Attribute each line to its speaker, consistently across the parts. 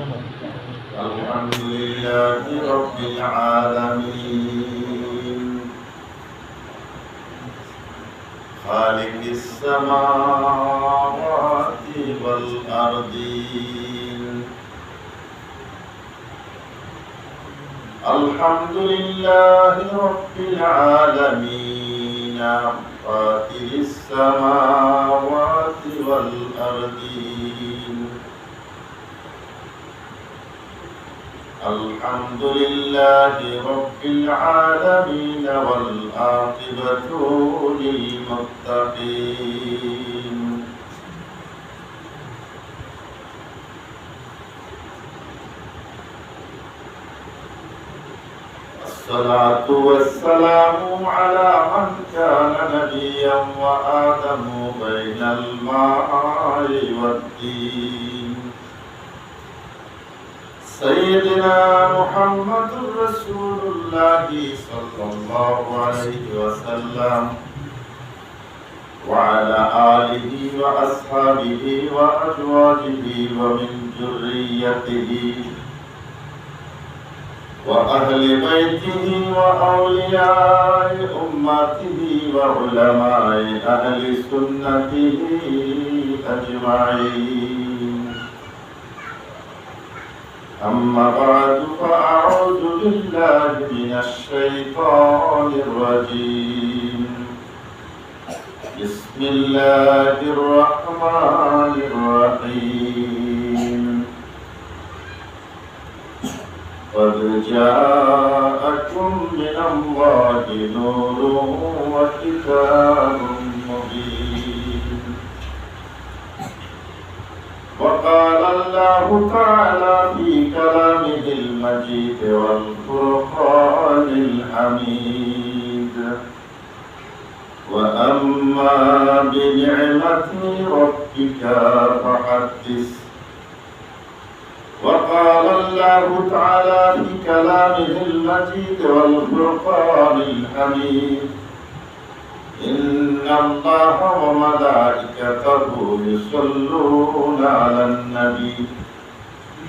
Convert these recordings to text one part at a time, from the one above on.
Speaker 1: الحمد لله رب العالمين. خالق السماوات والأرضين. الحمد لله رب العالمين. فاطر السماوات والأرضين. الحمد لله رب العالمين والعاقبة للمتقين. الصلاة والسلام على من كان نبيا وآدم بين الماء والدين. سيدنا محمد رسول الله صلى الله عليه وسلم وعلى آله وأصحابه وأزواجه ومن ذريته وأهل بيته وأولياء أمته وعلماء أهل سنته أجمعين. أما بعد فأعوذ بالله من الشيطان الرجيم. بسم الله الرحمن الرحيم. قد جاءكم من الله نور وكتاب مبين. وقال الله تعالى والفرقان الحميد. وأما بنعمة ربك فحدث. وقال الله تعالى في كلامه المجيد والفرقان الحميد. إن الله وملائكته يصلون على النبي.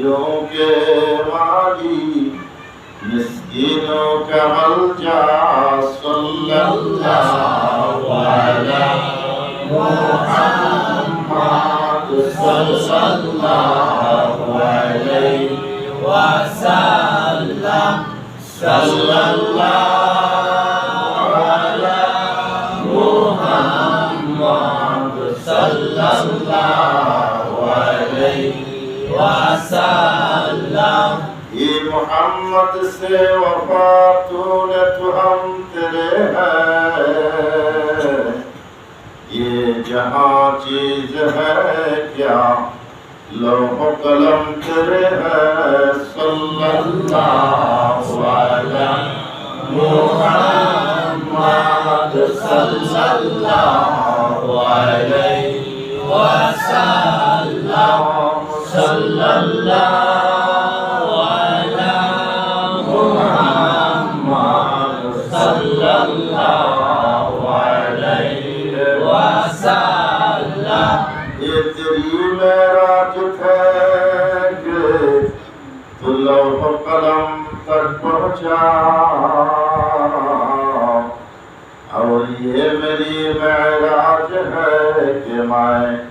Speaker 1: वकीलों के वाली मिस्कीनों का मलजा सल्लल्लाहु अलैहि मुहम्मद सल्लल्लाहु अलैहि वसल्लम सल्लल्लाहु अलैहि मुहम्मद सल्लल्लाहु अलैहि वसल्लम ये मोहम्मद से वफा तूने तो हम तेरे हैं ये जहाँ चीज है क्या लोह कलम तेरे है सल्लल्लाहु अलैहि मुहम्मद सल्लल्लाहु अलैहि वसल्लम sallallahu ala Muhammad sallallahu alayhi wa sallam yetri meraj phek tullau par kalam tak pahuncha और ये मेरी महराज है कि मैं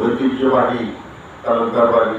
Speaker 1: ঐতিহ্যবাহী তালুকদার বাড়ি